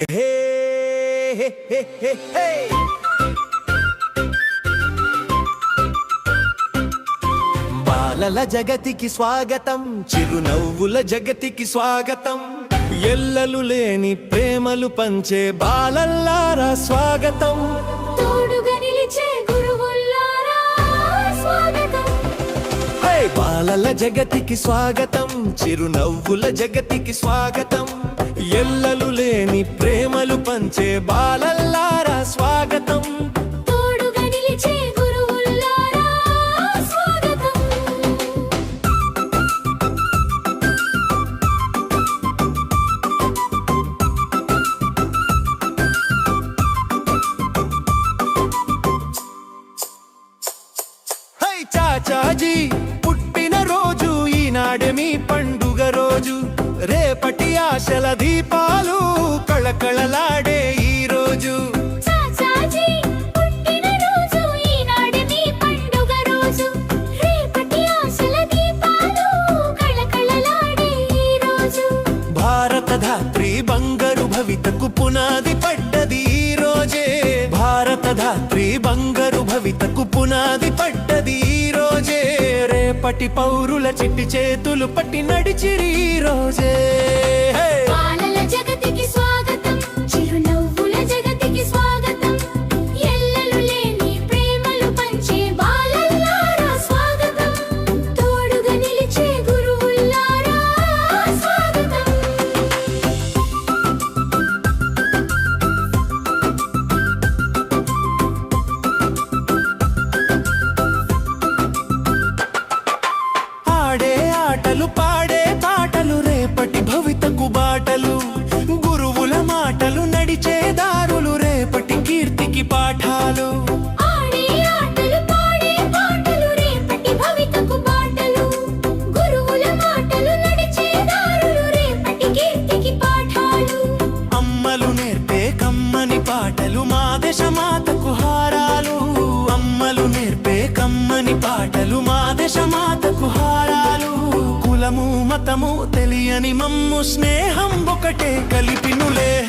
Hey, hey, బాలల జగతికి స్వాగతం చిరునవ్వుల జగతికి స్వాగతం ఎల్లలు లేని ప్రేమలు పంచే బాలల్లారా స్వాగతం. బాలల జగతికి స్వాగతం చిరునవ్వుల జగతికి స్వాగతం. ఎల్లలు లేని ప్రేమలు పంచే బాలల్లారా స్వాగతం. పునాది పడ్డది ఈ రోజే. భారత ధాత్రి బంగారు భవితకు పునాది పడ్డది ఈ రోజే. రేపటి పౌరుల చిట్టి చేతులు పట్టి నడిచిరి రోజే. జగతికి తెలియని స్నేహం ఒకటే కలిపినులే.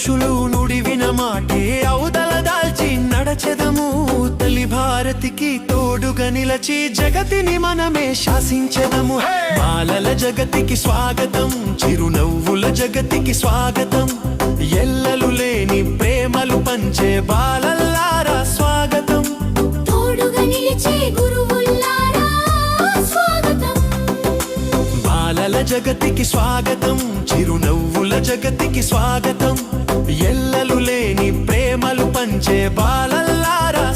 పురుషులు నుడివిన మాటే అవుదల దాల్చి నడచెదము. తల్లి భారతికి తోడుగా నిలచి జగతిని మనమే శాసించెదము. బాలల జగతికి స్వాగతం చిరునవ్వుల జగతికి స్వాగతం. ఎల్లలు లేని ప్రేమలు పంచే బాలల్లారా స్వాగతం. స్వాగతం. బాలల జగతికి స్వాగతం చిరునవ్వుల జగతికి స్వాగతం. ఎల్లలు లేని ప్రేమలు పంచే బాలల్లారా.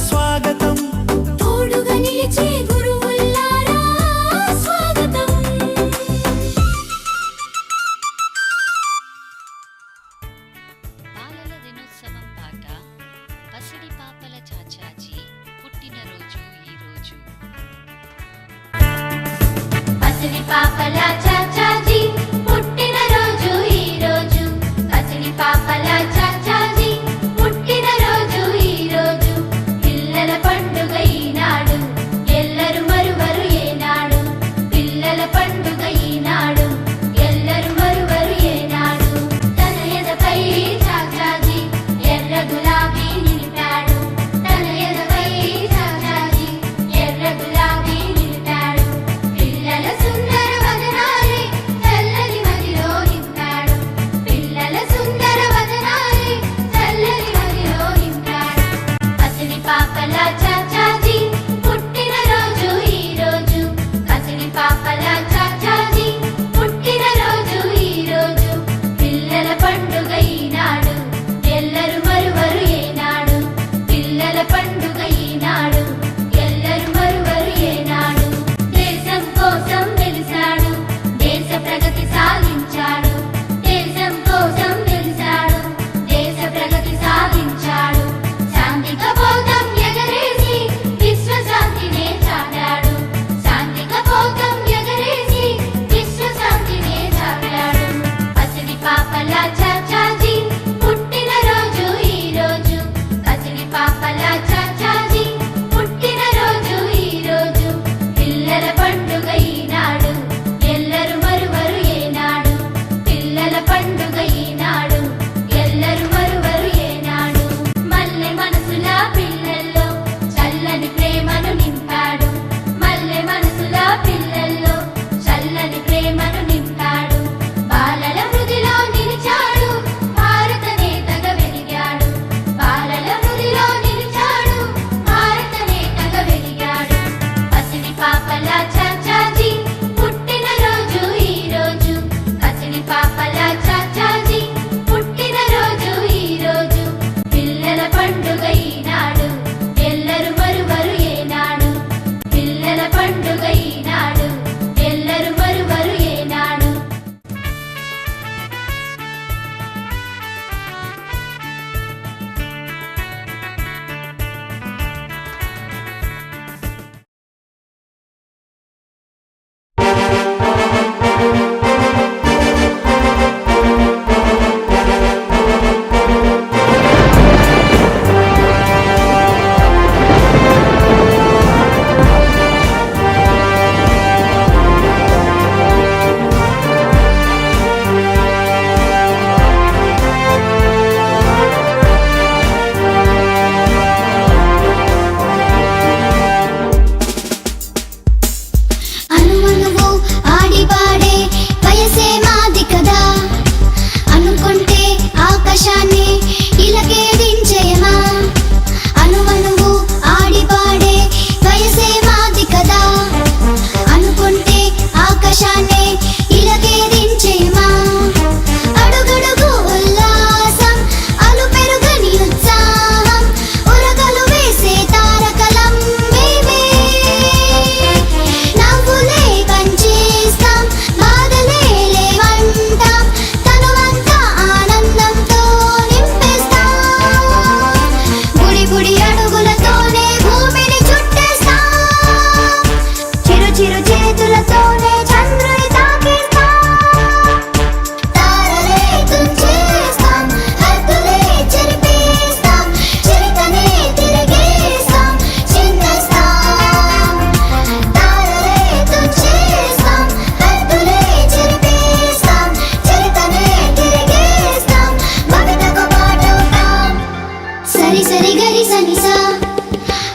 సరి సరి గరి సని సా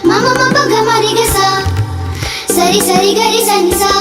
మమ మప గ మరి గ సా సరి సరి గరి సని సా